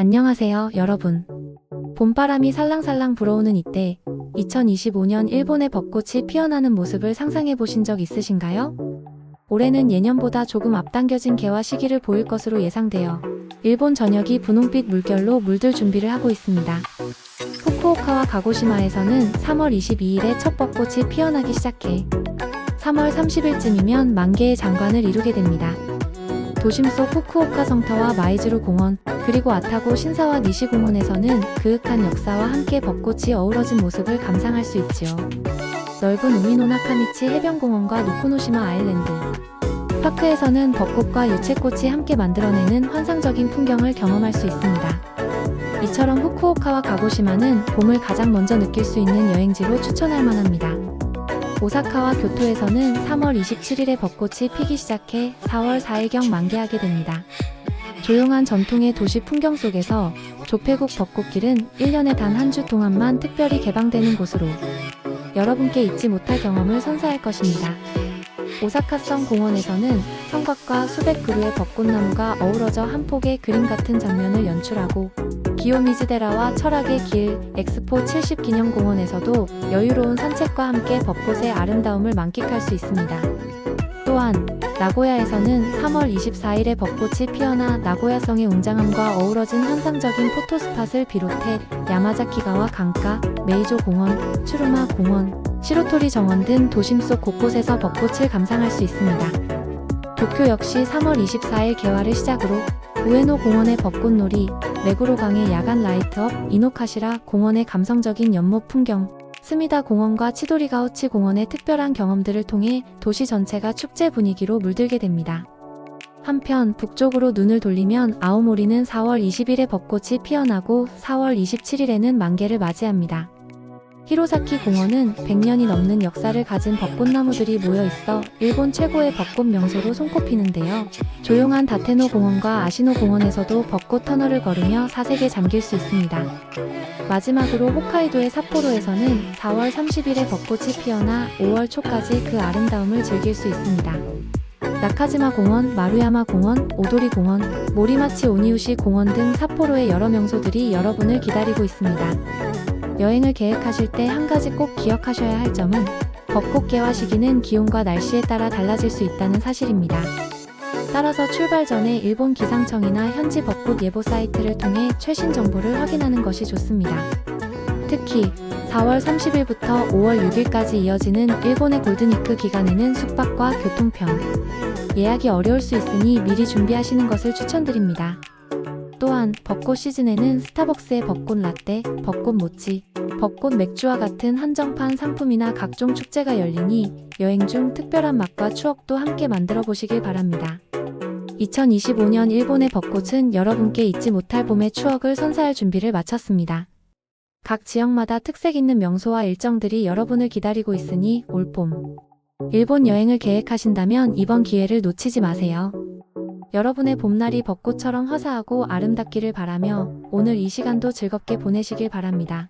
안녕하세요, 여러분. 봄바람이 살랑살랑 불어오는 이때 2025년 일본의 벚꽃이 피어나는 모습을 상상해 보신 적 있으신가요? 올해는 예년보다 조금 앞당겨진 개화 시기를 보일 것으로 예상되어 일본 전역이 분홍빛 물결로 물들 준비를 하고 있습니다. 후쿠오카와 가고시마에서는 3월 22일에 첫 벚꽃이 피어나기 시작해 3월 30일쯤이면 만개의 장관을 이루게 됩니다. 도심 속 후쿠오카 성터와 마이즈루 공원, 그리고 아타고 신사와 니시 공원에서는 그윽한 역사와 함께 벚꽃이 어우러진 모습을 감상할 수 있지요. 넓은 우미노나카미치 해변공원과 노코노시마 아일랜드. 파크에서는 벚꽃과 유채꽃이 함께 만들어내는 환상적인 풍경을 경험할 수 있습니다. 이처럼 후쿠오카와 가고시마는 봄을 가장 먼저 느낄 수 있는 여행지로 추천할 만합니다. 오사카와 교토에서는 3월 27일에 벚꽃이 피기 시작해 4월 4일경 만개하게 됩니다. 조용한 전통의 도시 풍경 속에서 조폐국 벚꽃길은 1년에 단 한 주 동안만 특별히 개방되는 곳으로 여러분께 잊지 못할 경험을 선사할 것입니다. 오사카성 공원에서는 성곽과 수백 그루의 벚꽃나무가 어우러져 한 폭의 그림 같은 장면을 연출하고 기요미즈데라와 철학의 길 엑스포 70 기념공원에서도 여유로운 산책과 함께 벚꽃의 아름다움을 만끽할 수 있습니다. 또한 나고야에서는 3월 24일에 벚꽃이 피어나 나고야성의 웅장함과 어우러진 환상적인 포토스팟을 비롯해 야마자키가와 강가, 메이조 공원, 추루마 공원, 시로토리 정원 등 도심 속 곳곳에서 벚꽃을 감상할 수 있습니다. 도쿄 역시 3월 24일 개화를 시작으로 우에노 공원의 벚꽃놀이, 메구로강의 야간 라이트업, 이노카시라 공원의 감성적인 연못 풍경, 스미다 공원과 치도리가우치 공원의 특별한 경험들을 통해 도시 전체가 축제 분위기로 물들게 됩니다. 한편 북쪽으로 눈을 돌리면 아오모리는 4월 20일에 벚꽃이 피어나고 4월 27일에는 만개를 맞이합니다. 히로사키 공원은 100년이 넘는 역사를 가진 벚꽃나무들이 모여 있어 일본 최고의 벚꽃 명소로 손꼽히는데요. 조용한 다테노 공원과 아시노 공원에서도 벚꽃 터널을 걸으며 사색에 잠길 수 있습니다. 마지막으로 홋카이도의 삿포로에서는 4월 30일에 벚꽃이 피어나 5월 초까지 그 아름다움을 즐길 수 있습니다. 나카지마 공원, 마루야마 공원, 오도리 공원, 모리마치 오니우시 공원 등 삿포로의 여러 명소들이 여러분을 기다리고 있습니다. 여행을 계획하실 때 한 가지 꼭 기억하셔야 할 점은 벚꽃 개화 시기는 기온과 날씨에 따라 달라질 수 있다는 사실입니다. 따라서 출발 전에 일본 기상청이나 현지 벚꽃 예보 사이트를 통해 최신 정보를 확인하는 것이 좋습니다. 특히 4월 30일부터 5월 6일까지 이어지는 일본의 골든위크 기간에는 숙박과 교통편, 예약이 어려울 수 있으니 미리 준비하시는 것을 추천드립니다. 또한 벚꽃 시즌에는 스타벅스의 벚꽃 라떼, 벚꽃 모찌, 벚꽃 맥주와 같은 한정판 상품이나 각종 축제가 열리니 여행 중 특별한 맛과 추억도 함께 만들어 보시길 바랍니다. 2025년 일본의 벚꽃은 여러분께 잊지 못할 봄의 추억을 선사할 준비를 마쳤습니다. 각 지역마다 특색 있는 명소와 일정들이 여러분을 기다리고 있으니 올봄. 일본 여행을 계획하신다면 이번 기회를 놓치지 마세요. 여러분의 봄날이 벚꽃처럼 화사하고 아름답기를 바라며 오늘 이 시간도 즐겁게 보내시길 바랍니다.